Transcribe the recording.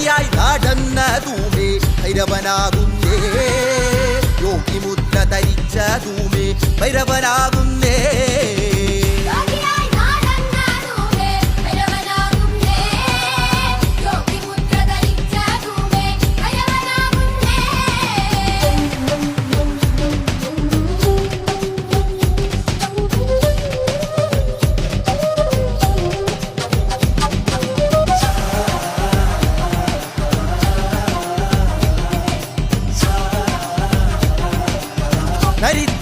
ഭാര്യയായി നടന്ന തൂമേ ഭൈരവനാകുന്നേ. യോഗിമുദ്ര ധരിച്ച തൂമേ ഭൈരവനാകുന്നേ. на ритм.